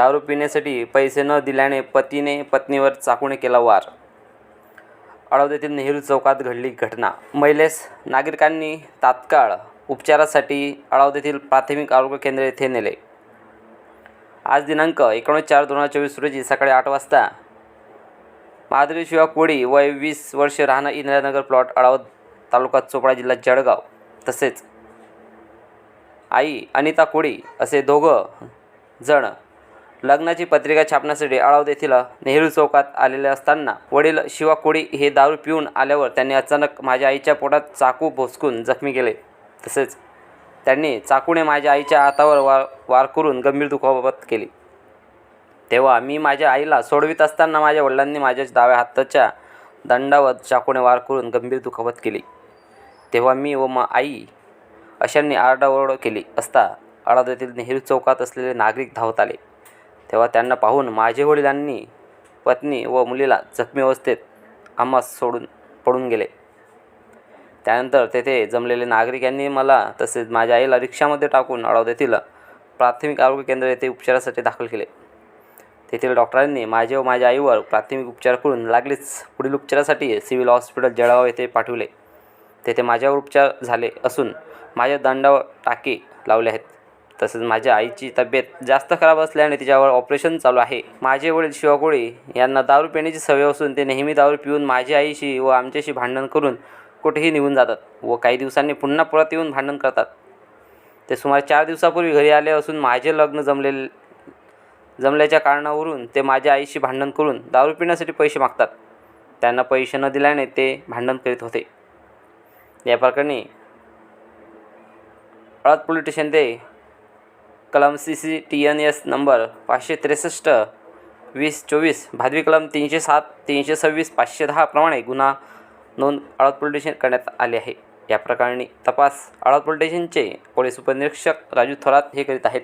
दारू पिण्यासाठी पैसे न दिल्याने पतीने पत्नीवर चाकूने केला वार. अडवद्यातील नेहरू चौकात घडली घटना. महिलेस नागरिकांनी तात्काळ उपचारासाठी अळवद प्राथमिक आरोग्य केंद्र येथे नेले. आज दिनांक एकोणीस चार दोन हजार चोवीस रोजी सकाळी आठ वाजता माधुरी शिवा कोळी वय वीस वर्ष राहणं इंदिरानगर प्लॉट अळावद तालुका चोपडा जिल्हा जळगाव तसेच आई अनिता कोळी असे दोघं जण लग्नाची पत्रिका छापण्यासाठी अळावद येथील नेहरू चौकात आलेले असताना वडील शिवा कोळी हे दारू पिऊन आल्यावर त्यांनी अचानक माझ्या आईच्या पोटात चाकू भोसकून जखमी केले. तसेच त्यांनी चाकूने माझ्या आईच्या हातावर वार वार करून गंभीर दुखापत केली. तेव्हा मी माझ्या आईला सोडवित असताना माझ्या वडिलांनी माझ्या डाव्या हाताच्या दंडावर चाकूने वार करून गंभीर दुखापत केली. तेव्हा मी व मा आई अशांनी आरडाओरड केली असता आळाद येथील नेहरू चौकात असलेले नागरिक धावत आले. तेव्हा त्यांना पाहून माझे वडिलांनी पत्नी व मुलीला जखमी अवस्थेत आम्हास सोडून पडून गेले. त्यानंतर तेथे जमलेले नागरिक यांनी मला तसेच माझ्या आईला रिक्षामध्ये टाकून अळावद येथील प्राथमिक आरोग्य केंद्र येथे उपचारासाठी दाखल केले. तेथील डॉक्टरांनी माझे व माझ्या आईवर प्राथमिक उपचार करून लागलीच पुढील उपचारासाठी सिव्हिल हॉस्पिटल जळगाव येथे पाठविले. तेथे माझ्यावर उपचार झाले असून माझ्या दंडावर टाके लावले आहेत. तसेच माझ्या आईची तब्येत जास्त खराब असल्याने तिच्यावर ऑपरेशन चालू आहे. माझे वडील शिवाकोळी यांना दारू पिण्याची सवय असून ते नेहमी दारू पिऊन माझ्या आईशी व आमच्याशी भांडण करून कुठेही निघून जातात व काही दिवसांनी पुन्हा परत येऊन भांडण करतात. ते सुमारे चार दिवसापूर्वी घरी आले असून माझे लग्न जमलेले जमल्याच्या कारणावरून ते माझ्या आईशी भांडण करून दारू पिण्यासाठी पैसे मागतात. त्यांना पैसे न दिल्याने ते भांडण करीत होते. या प्रकरणी अळद पोलीस स्टेशन ते कलम C C T N S number पाचशे त्रेसष्ट वीस चोवीस भादवी कलम तीनशे सात तीनशे सव्वीस पाचशे दहाप्रमाणे गुन्हा नोंद अळद पोलीस स्टेशन करण्यात आले आहे. या प्रकरणी तपास अळद पोलीस स्टेशनचे पोलीस उपनिरीक्षक राजू थोरात हे करीत आहेत.